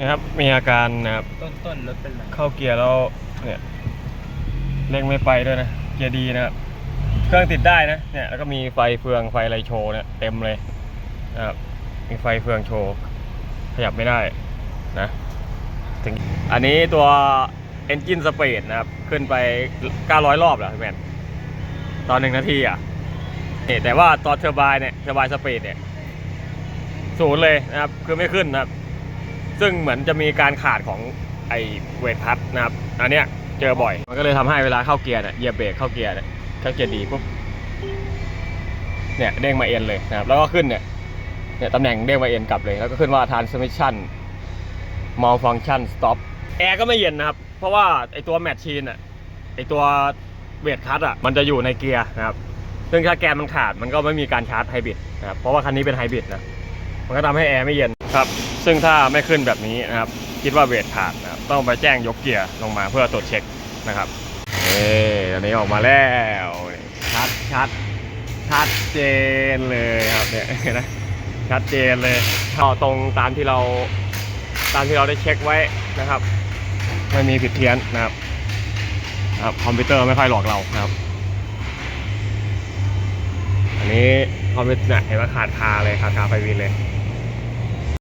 นะครับมีอาการนะครับต้นต้นรถเป็นไรเข้าเกียร์แล้วเนี่ยเร่งไม่ไปด้วยนะเกียร์ดีนะครับเครื่องติดได้นะเนี่ยแล้วก็มีไฟเฟืองไฟอะไรโชว์เนี่ยเต็มเลยนะครับมีไฟเฟืองโชว์ขยับไม่ได้นะถึงอันนี้ตัว Engine Speed นะครับ ขึ้นไป 900 รอบแล้วพี่แมนตอนหนึ่งนาทีอะนี่แต่ว่าตอนเทอร์บายเนี่ยเทอร์บายสปีดเนี่ยศูนย์เลยนะครับ คือไม่ขึ้นนะครับ ซึ่งเหมือนจะมีการขาดของไอเวทพัดนะครับอันเนี้ยเจอบ่อย มันก็เลยทำให้เวลาเข้าเกียร์เนี่ยเหยียบเบรกเข้าเกียร์เนี่ยเข้าเกียร์ดีปุ๊บเนี่ยเด้งมาเอ็นเลยนะครับแล้วก็ขึ้นเนี่ยเนี่ยตำแหน่งเด้งมาเอ็นกลับเลย แล้วก็ขึ้นว่า transmission malfunction stop แอร์ก็ไม่เย็นนะครับ เพราะว่าไอตัวแมชชีนอะไอตัวเวทคัตอะมันจะอยู่ในเกียร์นะครับ ซึ่งถ้าแกนมันขาดมันก็ไม่มีการชาร์จไฮบริดนะครับเพราะว่าคันนี้เป็นไฮบริดนะมันก็ทำให้แอร์ไม่เย็นครับ ซึ่งถ้าไม่ขึ้นแบบนี้นะครับ คิดว่าเวทขาดนะครับต้องไปแจ้งยกเกียร์ลงมาเพื่อตรวจเช็คนะครับเอ้ตอนนี้ออกมาแล้วชัดชัดชัดเจนเลยครับเนี่ยเห็นไหมชัดเจนเลยเข้าตรงตามที่เราตามที่เราได้เช็คไว้นะครับ ไม่มีผิดเพี้ยนนะครับครับคอมพิวเตอร์ไม่ค่อยหลอกเรานะครับ อันนี้คอมพิวเตอร์เนี่ยเห็นว่าขาดคาเลยขาดคาไฟวินเลย